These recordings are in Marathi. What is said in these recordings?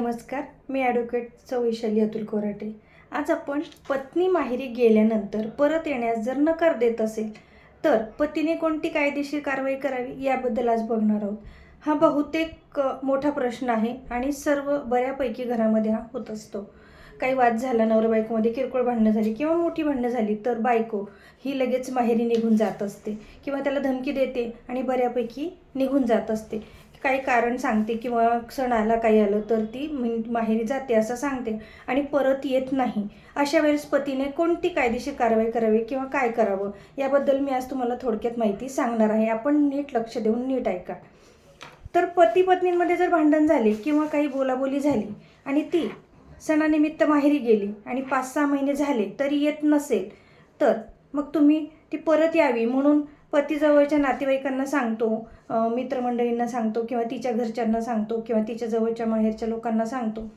नमस्कार मी ॲडव्होकेट सौ अतुल कोराटे. आज आपण पत्नी माहेरी गेल्यानंतर परत येण्यास जर नकार देत असेल तर पतीने कोणती कायदेशीर कारवाई करावी याबद्दल आज बघणार आहोत. हा बहुतेक मोठा प्रश्न आहे आणि सर्व बऱ्यापैकी घरामध्ये हा होत असतो. काही वाद झाला नवरा बायकोमध्ये किरकोळ भांडणं झाली किंवा मोठी भांडणं झाली तर बायको ही लगेच माहेरी निघून जात असते किंवा त्याला धमकी देते आणि बऱ्यापैकी निघून जात असते. काही कारण सांगते किंवा सणाला काही आलं तर ती मी माहेरी जाते असं सांगते आणि परत येत नाही. अशा वेळेस पतीने कोणती कायदेशीर कारवाई करावी किंवा काय करावं याबद्दल मी आज तुम्हाला थोडक्यात माहिती सांगणार आहे. आपण नीट लक्ष देऊन नीट ऐका. तर पती पत्नींमध्ये जर भांडण झाले किंवा काही बोलाबोली झाली आणि ती सणानिमित्त माहेरी गेली आणि पाच सहा महिने झाले तरी येत नसेल तर मग तुम्ही ती परत यावी म्हणून पतीजवळच्या नातेवाईकांना सांगतो मित्रमंडळींना सांगतो किंवा तिच्या घरच्यांना सांगतो किंवा तिच्या जवळच्या माहेरच्या लोकांना सांगतो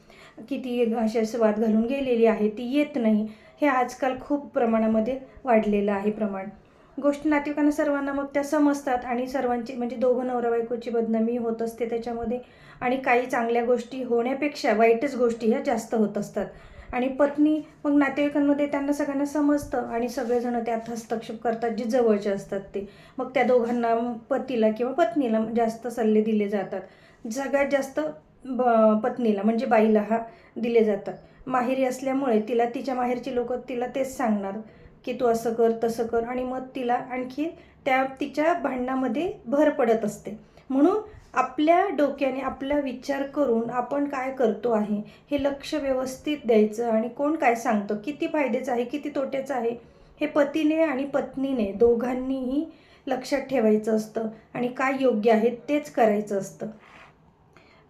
की ती असे स्वाद घालून गेलेली आहे ती येत नाही. हे आजकाल खूप प्रमाणामध्ये वाढलेलं आहे प्रमाण. गोष्ट नातेवाईकांना सर्वांना मग त्या समजतात आणि सर्वांची म्हणजे दोघं नवरा बायकोची बदनामी होत असते त्याच्यामध्ये आणि काही चांगल्या गोष्टी होण्यापेक्षा वाईटच गोष्टी ह्या जास्त होत असतात. आणि पत्नी मग नातेवाईकांमध्ये त्यांना सगळ्यांना समजतं आणि सगळेजण त्यात हस्तक्षेप करतात जे जवळचे असतात ते. मग त्या दोघांना पतीला किंवा पत्नीला जास्त सल्ले दिले जातात. सगळ्यात जास्त ब पत्नीला म्हणजे बाईला हा दिले जातात. माहेरी असल्यामुळे तिला तिच्या माहेरची लोक तिला तेच सांगणार की तू असं कर तसं कर आणि मग तिला आणखी त्या तिच्या भांडणामध्ये भर पडत असते. म्हणून आपल्या डोक्याने आपला विचार करून आपण काय करतो आहे हे लक्ष व्यवस्थित द्यायचं आणि कोण काय सांगतं? किती फायद्याचं आहे किती तोट्याचं आहे? हे पतीने आणि पत्नीने दोघांनीही लक्षात ठेवायचं असतं आणि काय योग्य आहे तेच करायचं असतं.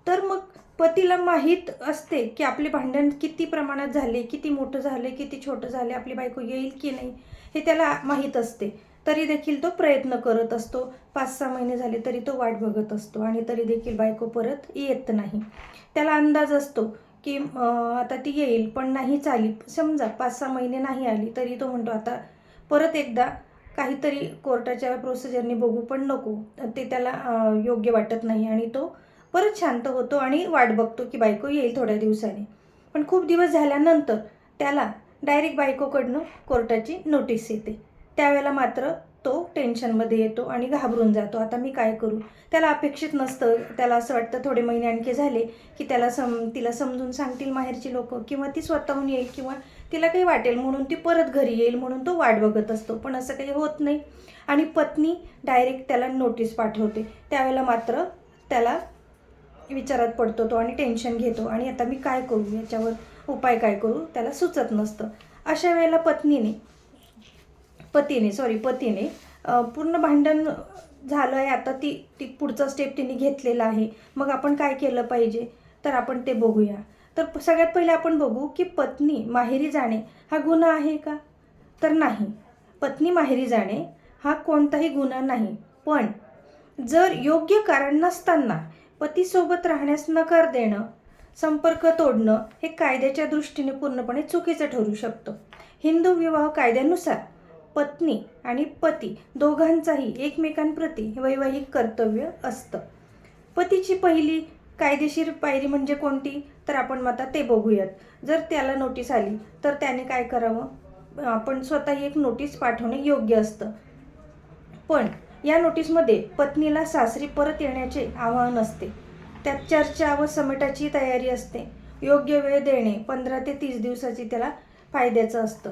तर मग पतीला माहीत असते की आपले भांडण किती प्रमाणात झाले किती मोठं झाले किती छोटं झाले आपली बायको येईल की नाही हे त्याला माहीत असते. तरी देखील तो प्रयत्न करत असतो. पाच सहा महिने झाले तरी तो वाट बघत असतो आणि तरी देखील बायको परत येत नाही. त्याला अंदाज असतो की आता ती येईल पण नाही चाली. समजा पाच सहा महिने नाही आली तरी तो म्हणतो आता परत एकदा काहीतरी कोर्टाच्या प्रोसिजरने बघू पण नको. ते त्याला योग्य वाटत नाही आणि तो परत शांत होतो आणि वाट बघतो की बायको येईल थोड्या दिवसांनी. पण खूप दिवस झाल्यानंतर त्याला डायरेक्ट बायकोकडनं कोर्टाची नोटीस येते. त्यावेळेला मात्र तो टेन्शनमध्ये येतो आणि घाबरून जातो. आता मी काय करू? त्याला अपेक्षित नसतं. त्याला असं वाटतं थोडे महिने आणखी झाले की त्याला सम तिला समजून सांगतील माहेरची लोक किंवा ती स्वतःहून येईल किंवा तिला काही वाटेल म्हणून ती परत घरी येईल म्हणून तो वाट बघत असतो. पण असं काही होत नाही. आणि पत्नी डायरेक्ट त्याला नोटीस पाठवते. त्यावेळेला मात्र त्याला विचारात पडतो तो आणि टेन्शन घेतो. आणि आता मी काय करू? याच्यावर उपाय काय करू? त्याला सुचत नसतं. अशा वेळेला पत्नीने पतीने सॉरी पतीने पूर्ण भांडण झालं आहे. आता ती ती पुढचा स्टेप तिने घेतलेला आहे. मग आपण काय केलं पाहिजे? तर आपण ते बघूया. तर सगळ्यात पहिले आपण बघू की पत्नी माहेरी जाणे हा गुन्हा आहे का? तर नाही. पत्नी माहेरी जाणे हा कोणताही गुन्हा नाही. पण जर योग्य कारण नसताना पतीसोबत राहण्यास नकार देणं संपर्क तोडणं हे कायद्याच्या दृष्टीने पूर्णपणे चुकीचं ठरू शकतं. हिंदू विवाह कायद्यानुसार पत्नी आणि पती दोघांचाही एकमेकांप्रती वैवाहिक कर्तव्य असतं. पतीची पहिली कायदेशीर पायरी म्हणजे कोणती? तर आपण आता ते बघूयात. जर त्याला नोटीस आली तर त्याने काय करावं? आपण स्वतः एक नोटीस पाठवणे योग्य असतं. पण या नोटीसमध्ये पत्नीला सासरी परत येण्याचे आवाहन असते. त्यात चर्चा व समेटाची तयारी असते. योग्य वेळ देणे पंधरा ते तीस दिवसाची त्याला फायद्याचं असतं.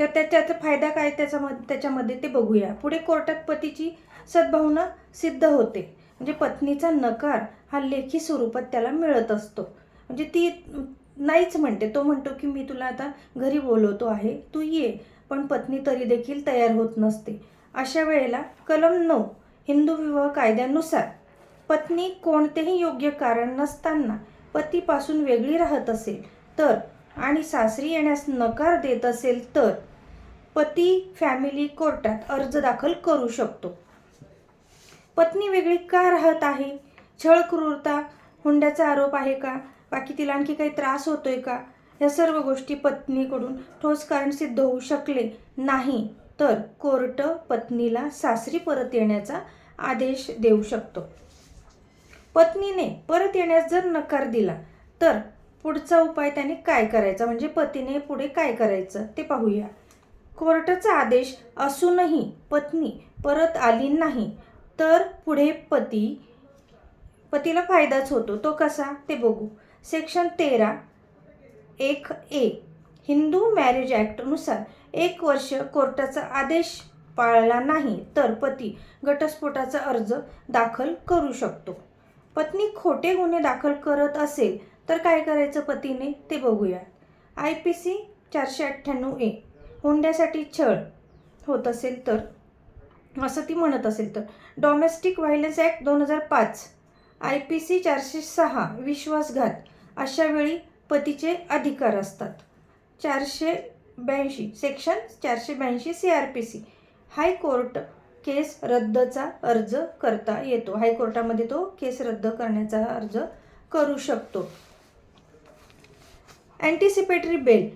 तर त्याच्याचा फायदा काय त्याचा त्याच्यामध्ये ते बघूया. पुढे कोर्टात पतीची सद्भावना सिद्ध होते. म्हणजे पत्नीचा नकार हा लेखी स्वरूपात त्याला मिळत असतो. म्हणजे ती नाहीच म्हणते. तो म्हणतो की मी तुला आता घरी बोलवतो आहे तू ये. पण पत्नी तरी देखील तयार होत नसते. अशा वेळेला कलम नऊ हिंदू विवाह कायद्यानुसार पत्नी कोणतेही योग्य कारण नसताना पतीपासून वेगळी राहत असेल तर आणि सासरी येण्यास नकार देत असेल तर पती फॅमिली कोर्टात अर्ज दाखल करू शकतो. पत्नी वेगळी का राहत आहे? छळ क्रूरता हुंड्याचा आरोप आहे का? बाकी तिला आणखी काही त्रास होतोय का? या सर्व गोष्टी पत्नीकडून ठोस कारण सिद्ध होऊ शकले नाही तर कोर्ट पत्नीला सासरी परत येण्याचा आदेश देऊ शकतो. पत्नीने परत येण्यास जर नकार दिला तर पुढचा उपाय त्याने काय करायचा? म्हणजे पतीने पुढे काय करायचं ते पाहूया. कोर्टाचा आदेश असूनही पत्नी परत आली नाही तर पुढे पती पतीला फायदाच होतो. तो कसा? ते बघू. सेक्शन तेरा एक ए हिंदू मॅरेज ॲक्टनुसार एक वर्ष कोर्टाचा आदेश पाळला नाही तर पती घटस्फोटाचा अर्ज दाखल करू शकतो. पत्नी खोटे गुन्हे दाखल करत असेल तर काय करायचं पतीने? ते बघूया. आय पी सी चारशे अठ्ठ्याण्णव ए. हुंड्यासाठी छळ होत असेल तर असं ती म्हणत असेल तर. डॉमेस्टिक व्हायलन्स ॲक्ट दोन हजार पाच आय पी सी चारशे सहा विश्वासघात अशा वेळी पतीचे अधिकार असतात. चारशे ब्याऐंशी सेक्शन चारशे ब्याऐंशी C R P C high court case रद्दचा अर्ज करता येतो. हायकोर्टामध्ये तो केस रद्द करण्याचा अर्ज करू शकतो. अँटिसिपेटरी बेल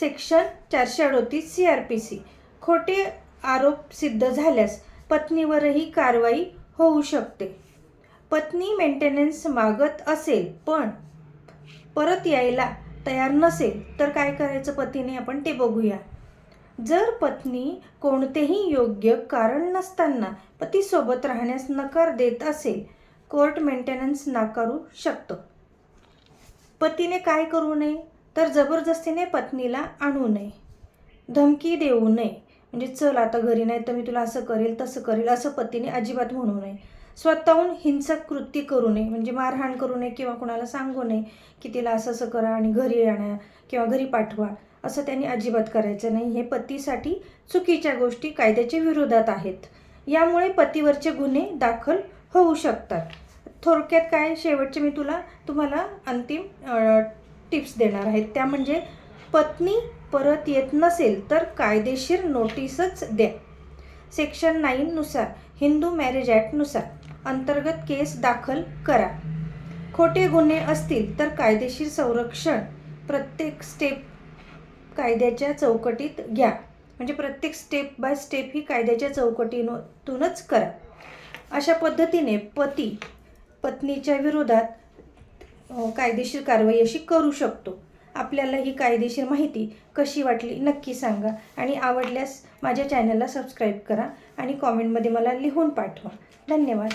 सेक्शन चारशे अडोतीस सी आर पी सी खोटे आरोप सिद्ध झाल्यास पत्नीवरही कारवाई होऊ शकते. पत्नी मेंटेनन्स मागत असेल पण परत यायला तयार नसेल तर काय करायचं पतीने? आपण ते बघूया. जर पत्नी कोणतेही योग्य कारण नसताना पतीसोबत राहण्यास नकार देत असेल कोर्ट मेंटेनन्स नाकारू शकतो. पतीने काय करू नये? तर जबरदस्तीने पत्नीला आणू नये. धमकी देऊ नये. म्हणजे चल आता घरी नाही तर मी तुला असं करेल तसं करेल असं पतीने अजिबात म्हणू नये. स्वतःहून हिंसक कृती करू नये. म्हणजे मारहाण करू नये किंवा कोणाला सांगू नये की तिला असं असं करा आणि घरी आणा किंवा घरी पाठवा. असं त्यांनी अजिबात करायचं नाही. हे पतीसाठी चुकीच्या गोष्टी कायद्याच्या विरोधात आहेत. यामुळे पतीवरचे गुन्हे दाखल होऊ शकतात. थोडक्यात काय? शेवटचे मी तुला तुम्हाला अंतिम टिप्स देणार आहेत. त्या म्हणजे पत्नी परत येत नसेल तर कायदेशीर नोटीसच द्या. सेक्शन नाईननुसार हिंदू मॅरेज ॲक्टनुसार अंतर्गत केस दाखल करा. खोटे गुन्हे असतील तर कायदेशीर संरक्षण प्रत्येक स्टेप कायद्याच्या चौकटीत घ्या. म्हणजे प्रत्येक स्टेप बाय स्टेप ही कायद्याच्या चौकटीतूनच करा. अशा पद्धतीने पती पत्नीच्या विरोधात कायदेशीर कारवाई अशी करू शकतो. आपल्याला ही कायदेशीर माहिती कशी वाटली नक्की सांगा आणि आवडल्यास माझ्या चॅनलला सबस्क्राईब करा आणि कॉमेंटमध्ये मला लिहून पाठवा. धन्यवाद.